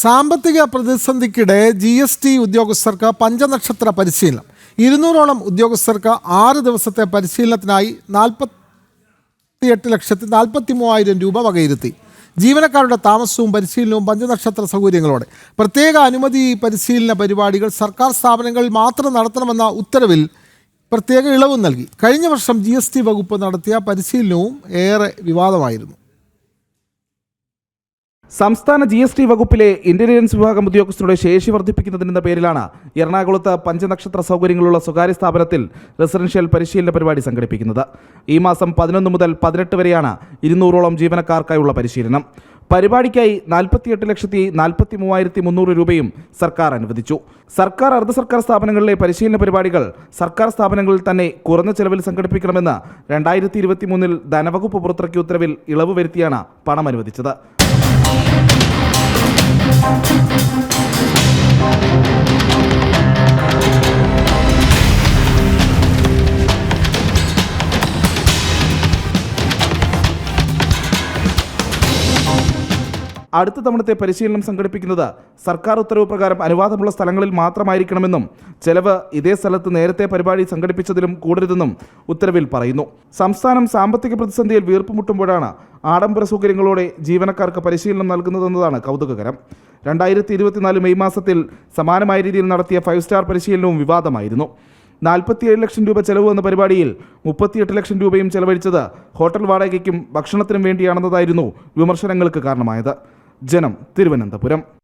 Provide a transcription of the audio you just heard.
സാമ്പത്തിക പ്രതിസന്ധിക്കിടെ G S T ഉദ്യോഗസ്ഥർക്ക് പഞ്ചനക്ഷത്ര പരിശീലനം. ഇരുന്നൂറോളം ഉദ്യോഗസ്ഥർക്ക് ആറ് ദിവസത്തെ പരിശീലനത്തിനായി നാൽപ്പത്തിയെട്ട് ലക്ഷത്തി നാൽപ്പത്തി മൂവായിരം രൂപ വകയിരുത്തി. ജീവനക്കാരുടെ താമസവും പരിശീലനവും പഞ്ചനക്ഷത്ര സൗകര്യങ്ങളോടെ. പ്രത്യേക അനുമതി പരിശീലന പരിപാടികൾ സർക്കാർ സ്ഥാപനങ്ങളിൽ മാത്രം നടത്തണമെന്ന ഉത്തരവിൽ പ്രത്യേക ഇളവ് നൽകി. കഴിഞ്ഞ വർഷം ജി വകുപ്പ് നടത്തിയ പരിശീലനവും ഏറെ വിവാദമായിരുന്നു. സംസ്ഥാന ജി എസ് ടി വകുപ്പിലെ ഇന്റലിജൻസ് വിഭാഗം ഉദ്യോഗസ്ഥരുടെ ശേഷി വർദ്ധിപ്പിക്കുന്നതിനെന്ന പേരിലാണ് എറണാകുളത്ത് പഞ്ചനക്ഷത്ര സൗകര്യങ്ങളുള്ള സ്വകാര്യ സ്ഥാപനത്തിൽ റെസിഡൻഷ്യൽ പരിശീലന പരിപാടി സംഘടിപ്പിക്കുന്നത്. ഈ മാസം പതിനൊന്ന് മുതൽ പതിനെട്ട് വരെയാണ് ഇരുന്നൂറോളം ജീവനക്കാർക്കായുള്ള പരിശീലനം. പരിപാടിക്കായി നാൽപ്പത്തിയെട്ട് ലക്ഷത്തി നാൽപ്പത്തി മൂവായിരത്തി മുന്നൂറ് രൂപയും സർക്കാർ അനുവദിച്ചു. സർക്കാർ അർദ്ധ സർക്കാർ സ്ഥാപനങ്ങളിലെ പരിശീലന പരിപാടികൾ സർക്കാർ സ്ഥാപനങ്ങളിൽ തന്നെ കുറഞ്ഞ ചെലവിൽ സംഘടിപ്പിക്കണമെന്ന് രണ്ടായിരത്തി ഇരുപത്തി മൂന്നിൽ ധനവകുപ്പ് പുറത്തിറക്കിയ ഉത്തരവിൽ ഇളവ് വരുത്തിയാണ് പണം അനുവദിച്ചത്. അടുത്ത തവണത്തെ പരിശീലനം സംഘടിപ്പിക്കുന്നത് സർക്കാർ ഉത്തരവ് പ്രകാരം അനുവാദമുള്ള സ്ഥലങ്ങളിൽ മാത്രമായിരിക്കണമെന്നും ചെലവ് ഇതേ സ്ഥലത്ത് നേരത്തെ പരിപാടി സംഘടിപ്പിച്ചതിലും കൂടരുതെന്നും ഉത്തരവിൽ പറയുന്നു. സംസ്ഥാനം സാമ്പത്തിക പ്രതിസന്ധിയിൽ വീർപ്പുമുട്ടുമ്പോഴാണ് ആഡംബര സൗകര്യങ്ങളോടെ ജീവനക്കാർക്ക് പരിശീലനം നൽകുന്നതെന്നതാണ് കൗതുകകരം. രണ്ടായിരത്തി ഇരുപത്തിനാല് മെയ് മാസത്തിൽ സമാനമായ രീതിയിൽ നടത്തിയ ഫൈവ് സ്റ്റാർ പരിശീലനവും വിവാദമായിരുന്നു. നാൽപ്പത്തിയേഴ് ലക്ഷം രൂപ ചെലവ് വന്ന പരിപാടിയിൽ മുപ്പത്തിയെട്ട് ലക്ഷം രൂപയും ചെലവഴിച്ചത് ഹോട്ടൽ വാടകയ്ക്കും ഭക്ഷണത്തിനും വേണ്ടിയാണെന്നതായിരുന്നു വിമർശനങ്ങൾക്ക് കാരണമായത്. ജനം തിരുവനന്തപുരം.